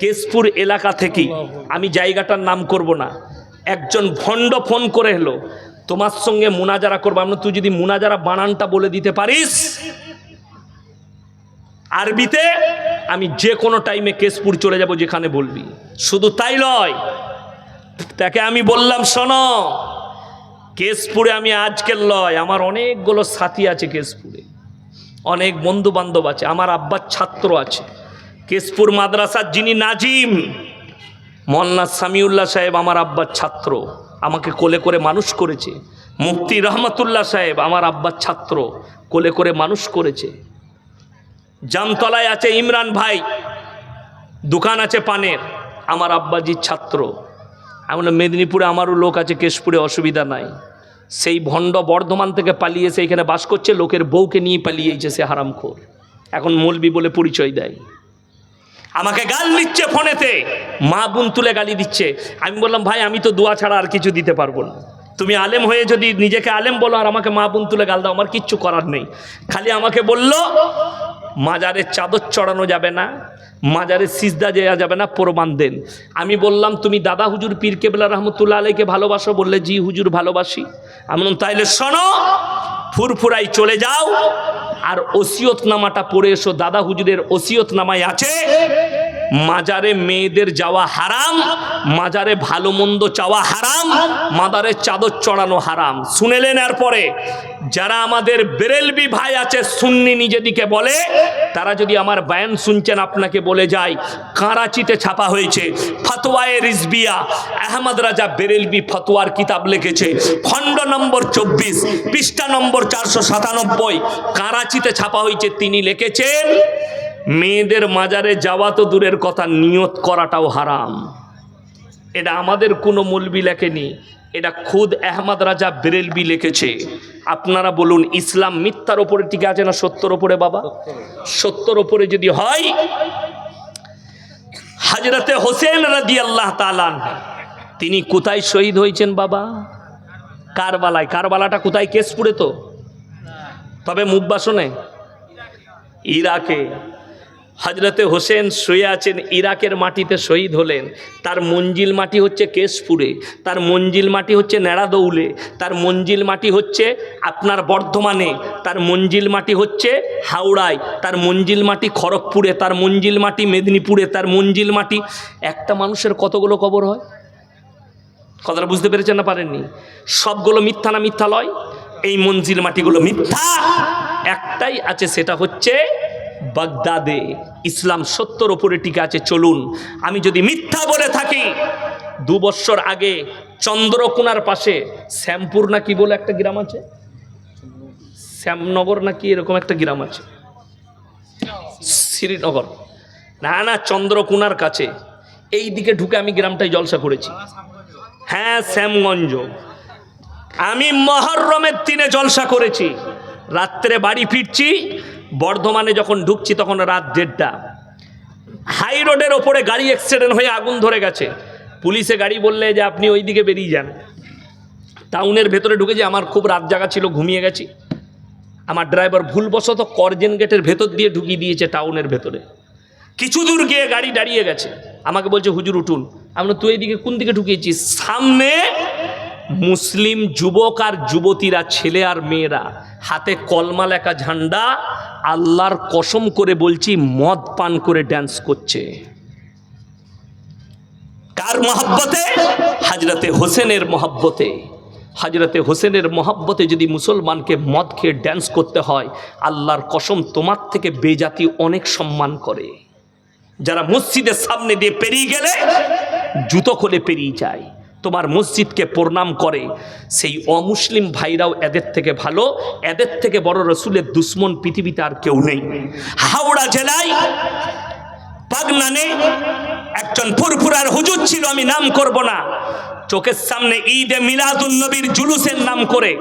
কেশপুর এলাকা থেকেই আমি জায়গাটার নাম করব না। একজন ভণ্ড ফোন করে এলো তোমার সঙ্গে মুনাজারা করব। আমি বললাম, তুই যদি মুনাজারা বানানটা বলে দিতে পারিস আরবিতে আমি যে কোনো টাইমে কেশপুর চলে যাব যেখানে বলবি। শুধু তাই নয় তাকে আমি বললাম শোনো কেশপুরে আমি আজকের লয়। আমার অনেকগুলো সাথী আছে কেশপুরে। অনেক বন্ধু বান্ধব আছে। আমার আব্বার ছাত্র আছে। কেশপুর মাদ্রাসার যিনি নাজিম মন্না সামিউল্লাহ সাহেব আমার আব্বার ছাত্র, আমাকে কোলে করে মানুষ করেছে। মুফতি রহমতুল্লাহ সাহেব আমার আব্বার ছাত্র, কোলে করে মানুষ করেছে। জামতলায় আছে ইমরান ভাই, দোকান আছে পানের, আমার আব্বাজির ছাত্র। এমন মেদিনীপুরে আমারও লোক আছে, কেশপুরে অসুবিধা নাই। সেই ভণ্ড বর্ধমান থেকে পালিয়েছে, এখানে বাস করছে, লোকের বউকে নিয়ে পালিয়েছে সে হারামখোর। এখন মলবি বলে পরিচয় দেয়। আমাকে গাল দিচ্ছে ফোনেতে। মা বোন তুলে গালি দিচ্ছে। আমি বললাম, ভাই, আমি তো দোয়া ছাড়া আর কিছু দিতে পারব না। তুমি আলেম হয়ে যদি নিজেকে আলেম বলো আর আমাকে মা বোন তুলে গাল দাও, আমার কিচ্ছু করার নেই। খালি আমাকে বলল, মাজারের চাদর চড়ানো যাবে না মাজারে সিজদা দেওয়া যাবে না, প্রমাণ দেন। আমি বললাম, তুমি দাদা হুজুর পীর কেবলা রহমতুল্লাহ আলাইকে ভালোবাসো? বললে, জি হুজুর, ভালোবাসি। আমি তাইলে শোনো ফুরফুরাই চলে যাও আর ওসিয়তনামাটা পড়ে এসো। দাদা হুজুরের ওসিয়তনামায় আছে। মাজারে মেয়েদের যাওয়া হারাম, মাজারে ভালো মন্দ চাওয়া হারাম মাদারে চাদর চড়ানো হারাম। শুনেলেন এরপরে, যারা আমাদের বেরেলবি ভাই আছে, সুন্নি নিজেদিকে বলে, তারা যদি আমার বায়ান শুনছেন, আপনাকে বলে যায় কারাচিতে ছাপা হয়েছে, ফতোয়ায়ে রিজবিয়া, আহমদ রাজা বেরেলবি ফতোয়ার কিতাব লিখেছে, খণ্ড নম্বর চব্বিশ, পৃষ্ঠা নম্বর চারশো সাতানব্বই কারাচিতে ছাপা হয়েছে, তিনি লিখেছেন মেয়েদের মাজারে যাওয়া তো দূরের কথা, নিয়ত করাটাও হারাম। এটা আমাদের কোনো মলবি লেখেনি, এটা খুদ আহমদ রাজা বেরেলবি লিখেছে। আপনারা বলুন, ইসলাম মিথ্যার ওপরে টিকে আছে না সত্যর ওপরে, বাবা? সত্যর ওপরে যদি হয়, হাজরতে হোসেন রাদি আল্লাহ তালান তিনি কোথায় শহীদ হয়েছেন, বাবা? কারবালায়। কারবালাটা কোথায়? কেশপুরে তো। তবে মুখবাসনে, ইরাকে। হজরতে হোসেন শুয়ে আছেন ইরাকের মাটিতে শহীদ হলেন। তার মঞ্জিল মাটি হচ্ছে কেশপুরে, তার মঞ্জিল মাটি হচ্ছে নেড়াদৌলে, তার মঞ্জিল মাটি হচ্ছে আপনার বর্ধমানে, তার মঞ্জিল মাটি হচ্ছে হাওড়ায়, তার মঞ্জিল মাটি খড়গপুরে, তার মঞ্জিল মাটি মেদিনীপুরে, তার মঞ্জিল মাটি একটা মানুষের কতগুলো কবর হয়? কথাটা বুঝতে পেরেছেন না পারেননি? সবগুলো মিথ্যা না মিথ্যা লয় এই মঞ্জিল মাটিগুলো মিথ্যা। একটাই আছে, সেটা হচ্ছে বাগদাদে ইসলাম সত্যর ওপরে টিকে আছে, চলুন। আমি যদি মিথ্যা বলে থাকি, দু বছর আগে চন্দ্রকোনার পাশে শ্যামপুর না কি বলে একটা গ্রাম আছে? শ্যামনগর নাকি এরকম একটা গ্রাম আছে? শ্রীনগর। না না, চন্দ্রকোনার কাছে। এই দিকে ঢুকে আমি গ্রামটায় জলসা করেছি। হ্যাঁ শ্যামগঞ্জ। আমি মহরমের দিনে জলসা করেছি। রাত্রে বাড়ি ফিরছি বর্ধমানে যখন ঢুকছি তখন রাত দেড়টা। হাই রোডের ওপরে গাড়ি অ্যাক্সিডেন্ট হয়ে আগুন ধরে গেছে। পুলিশে গাড়ি বললে যে আপনি ওই দিকে বেরিয়ে যান। টাউনের ভেতরে ঢুকেছি, আমার খুব রাত জাগা ছিল, ঘুমিয়ে গেছি। আমার ড্রাইভার ভুলবশত করজেন গেটের ভেতর দিয়ে ঢুকিয়ে দিয়েছে টাউনের ভেতরে। কিছু দূর গিয়ে গাড়ি দাঁড়িয়ে গেছে। আমাকে বলছে, হুজুর, উঠুন। আমরা তুই এইদিকে কোন দিকে ঢুকিয়েছিস সামনে মুসলিম যুবক আর যুবতীরা, ছেলে আর মেয়েরা, হাতে কলমা লেখা ঝান্ডা আল্লাহর কসম করে বলছি, মদ পান করে ড্যান্স করছে। কার মহাব্বতে? হাজরতে হোসেনের মহাব্বতে। হাজরতে হোসেনের মহাব্বতে যদি মুসলমানকে মদ খেয়ে ড্যান্স করতে হয়, আল্লাহর কসম তোমার থেকে বেজাতি অনেক সম্মান করে। যারা মসজিদের সামনে দিয়ে পেরিয়ে গেলে, জুতো খুলে পেরিয়ে যায়। তোমার মসজিদকে প্রণাম করে। সেই অমুসলিম ভাইরাও এদের থেকে ভালো, এদের থেকে বড় রসুলের দুশ্মন পৃথিবীতে আর কেউ নেই। হাওড়া জেলায় পাগনানে একজন ফুরফুরার হুজুর ছিল, আমি নাম করব না। চোখের সামনে ঈদে মিলাদুল নবীর জুলুসের নাম করে,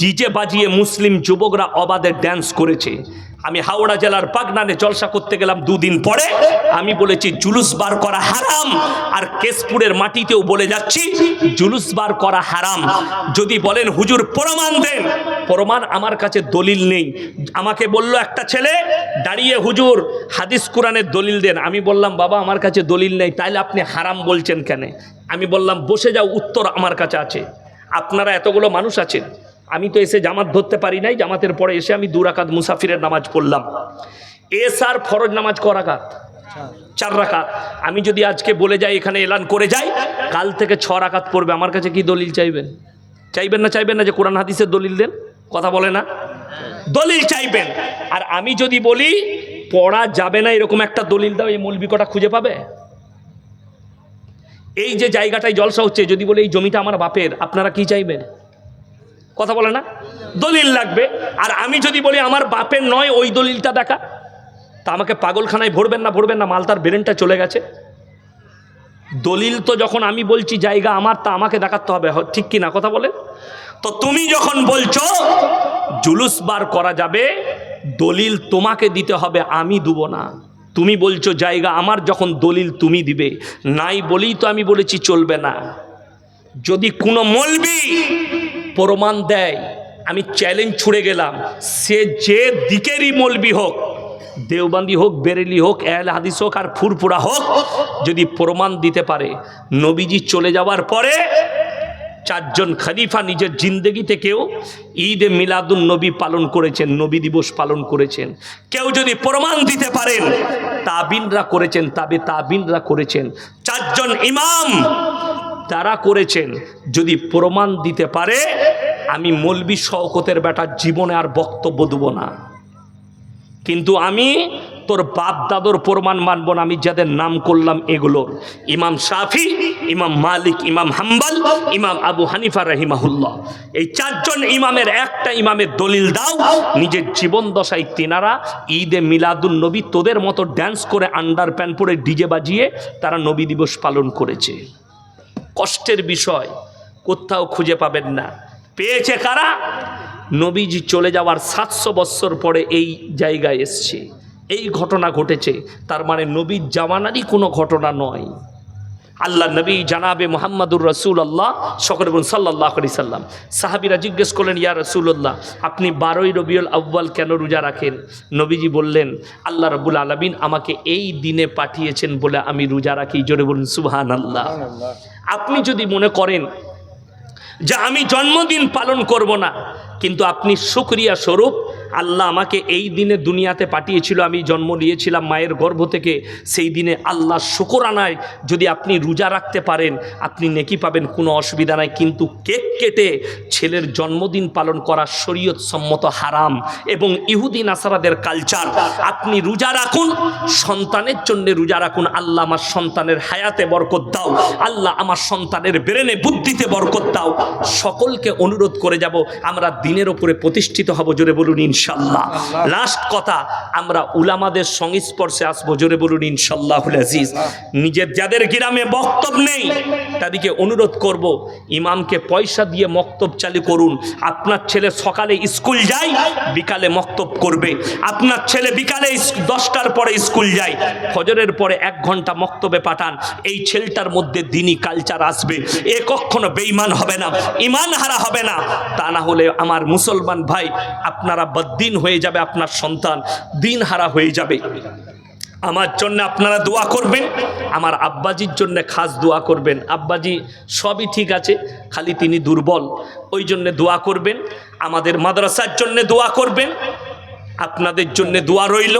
ডিজে বাজিয়ে মুসলিম যুবকরা অবাধে ড্যান্স করেছে। আমি হাওড়া জেলার পাগনানে জলসা করতে গেলাম দুদিন পরে। আমি বলেছি, জুলুস বার করা হারাম। আর কেশপুরের মাটিতেও বলে যাচ্ছি, জুলুস বার করা হারাম। যদি বলেন, হুজুর, প্রমাণ দেন। প্রমাণ আমার কাছে দলিল নেই। আমাকে বলল একটা ছেলে, দাঁড়িয়ে হুজুর, হাদিস কোরআনের দলিল দেন। আমি বললাম, বাবা, আমার কাছে দলিল নেই, তাইলে আপনি হারাম বলছেন কেন? আমি বললাম, বসে যাও, উত্তর আমার কাছে আছে। আপনারা এতগুলো মানুষ আছেন আমি তো এসে জামাত ধরতে পারি নাই, জামাতের পরে এসে আমি দুরাকাত মুসাফিরের নামাজ পড়লাম। এস আর ফরজ নামাজ করাকাত চার রাকাত। আমি যদি আজকে বলে যাই, এখানে এলান করে যাই, কাল থেকে ছ রাকাত পড়বে। আমার কাছে কি দলিল চাইবেন? চাইবেন না চাইবেন না যে কোরআন হাদিসের দলিল দেন? কথা বলে না? দলিল চাইবেন। আর আমি যদি বলি, পড়া যাবে না এরকম একটা দলিল দাও, এই মৌলবি কটা খুঁজে পাবে? এই যে জায়গাটায় জলসা হচ্ছে, যদি বলে এই জমিটা আমার বাপের, আপনারা কি চাইবেন? কথা বলে না? দলিল লাগবে। আর আমি যদি বলি আমার বাপের নয়, ওই দলিলটা দেখা। তা আমাকে পাগলখানায় ভরবেন না ভরবেন না, মালতার ব্রেনটা চলে গেছে। দলিল তো যখন আমি বলছি জায়গা আমার, তা আমাকে দেখাতে হবে ঠিক কি না? কথা বলে? তো তুমি যখন বলছো, জুলুস বার করা যাবে, দলিল তোমাকে দিতে হবে, আমি দেব না। তুমি বলছো জায়গা আমার, যখন দলিল তুমি দিবে। নাই বলেই তো আমি বলেছি চলবে না। যদি কোনো মলবি প্রমাণ দেয়, আমি চ্যালেঞ্জ ছুড়ে গেলাম। সে যে দিকেরই মলবি হোক, দেওবান্দি হোক, বেরেলি হোক এল হাদিস হোক আর ফুরফুরা হোক, যদি প্রমাণ দিতে পারে, নবীজি চলে যাওয়ার পরে চারজন খালিফা নিজের জিন্দগিতে কেউ ঈদে মিলাদুন নবী পালন করেছেন, নবী দিবস পালন করেছেন। কেউ যদি প্রমাণ দিতে পারেন, তাবিনরা করেছেন, তাবে তাবিনরা করেছেন। চারজন ইমাম তারা করেছেন, যদি প্রমাণ দিতে পারে আমি মলবি শওকতের বেটার জীবনে আর বক্তব্য দেবো না। কিন্তু আমি তোর বাপ দাদর প্রমাণ মানব না, আমি যাদের নাম করলাম এগুলোর ইমাম শাফি, ইমাম মালিক, ইমাম হাম্বাল, ইমাম আবু হানিফা রহিমাহুল্লাহ। এই চারজন ইমামের একটা ইমামের দলিল দাও, নিজের জীবন দশায় তিনারা ঈদে মিলাদুল নবী তোদের মতো ড্যান্স করে আন্ডার প্যান্ট পরে ডিজে বাজিয়ে তারা নবী দিবস পালন করেছে। কষ্টের বিষয়, কোথাও খুঁজে পাবেন না। পেয়েছে কারা? নবীজি চলে যাওয়ার সাতশো বৎসর পরে এই জায়গায় এসছে। এই ঘটনা ঘটেছে। তার মানে নবীর জামানারই কোনো ঘটনা নয়। আল্লাহ নবী জানাবে মোহাম্মদুর রসুল আল্লাহ সকলে বলুন সাল্লাহ আলি সাল্লাম। সাহাবিরা জিজ্ঞেস করলেন ইয়া রসুল্লাহ আপনি বারোই রবিউল আব্বাল কেন রোজা রাখেন? নবীজি বললেন আল্লাহ রবুল আলমিন আমাকে এই দিনে পাঠিয়েছেন বলে আমি রোজা রাখি। জোরে বলুন সুবহান আল্লাহ আপনি যদি মনে করেন যে আমি জন্মদিন পালন করব না। কিন্তু আপনি সুক্রিয়া স্বরূপ আল্লাহ আমাকে এই দিনে দুনিয়াতে পাঠিয়েছিল, আমি জন্ম নিয়েছিলাম মায়ের গর্ভ থেকে। সেই দিনে আল্লাহ শুকরানায় যদি আপনি রোজা রাখতে পারেন, আপনি নেকি পাবেন, কোনো অসুবিধা নাই। কিন্তু কেক কেটে ছেলের জন্মদিন পালন করা শরীয়ত সম্মত হারাম এবং ইহুদি নাসারাদের কালচার আপনি রোজা রাখুন, সন্তানের জন্য রোজা রাখুন। আল্লাহ আমার সন্তানের হায়াতে বরকত দাও। আল্লাহ আমার সন্তানের ব্রেনে বুদ্ধিতে বরকত দাও। সকলকে অনুরোধ করে যাব, আমরা দিনের ওপরে প্রতিষ্ঠিত হব, জোরে বলুন ইনশাল্লাহ লাস্ট কথা আমরা উলামাদের সংস্পর্শে আসব। জোরে বলুন ইনশাল্লাহ আজিজ। নিজের যাদের গ্রামে বক্তব্য নেই তাদেরকে অনুরোধ করব ইমামকে পয়সা দিয়ে মক্তব চালু করুন। আপনার ছেলে সকালে স্কুল যায় বিকালে মক্তব করবে। আপনার ছেলে বিকালে দশটার পরে স্কুল যায় ফজরের পরে এক ঘণ্টা মক্তবে পাঠান। এই ছেলেটার মধ্যে দিনই কালচার আসবে। এ কখনো বেইমান হবে না ইমান হারা হবে না। তা না হলে আমার মুসলমান ভাই আপনারা বদ্দিন হয়ে যাবে আপনার সন্তান, দিন হারা হয়ে যাবে। আমার জন্য আপনারা দোয়া করবেন, আমার আব্বাজির জন্য খাস দোয়া করবেন। আব্বাজি সবই ঠিক আছে, খালি তিনি দুর্বল, ওই জন্য দোয়া করবেন। আমাদের মাদ্রাসার জন্য দোয়া করবেন, আপনাদের জন্য দোয়া রইল।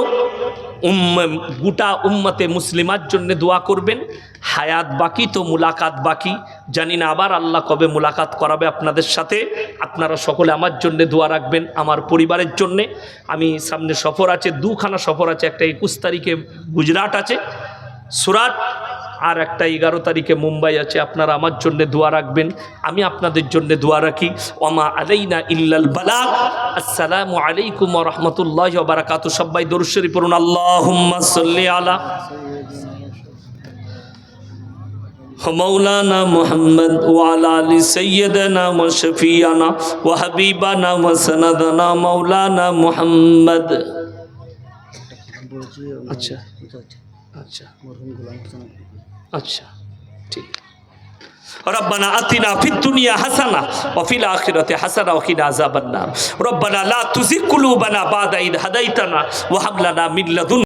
গোটা উম্মতে মুসলিমার জন্য দোয়া করবেন। হায়াত বাকি তো মুলাকাত বাকি। জানি না আবার আল্লাহ কবে মুলাকাত করাবে আপনাদের সাথে। আপনারা সকলে আমার জন্যে দোয়া রাখবেন, আমার পরিবারের জন্যে। আমি সামনে সফর আছে, দুখানা সফর আছে, একটা একুশ তারিখে গুজরাট আছে। সুরাট আর একটা এগারো তারিখে মুম্বাই আছে আপনারা আমার জন্য দোয়া রাখবেন আমি আপনাদের জন্য দোয়া রাখি ওমা আলাইনা ইল্লাল বালাগ আসসালামু আলাইকুম ওয়া রাহমাতুল্লাহি ওয়া বারাকাতুহু সবাই দরুদ শরীফ পড়ুন আল্লাহুম্মা সাল্লি আলা مولانا محمد وعلى ال سيدنا وشفيعنا وحبيبنا وسندنا مولانا محمد পড়েছি আচ্ছা আচ্ছা মরহুম গোলাম আচ্ছা ঠিক ربنا آتنا في الدنيا حسنة وفي الآخرة حسنة وقنا عذاب النار ربنا لا تزغ قلوبنا بعد إذ هديتنا وهب لنا من لدنك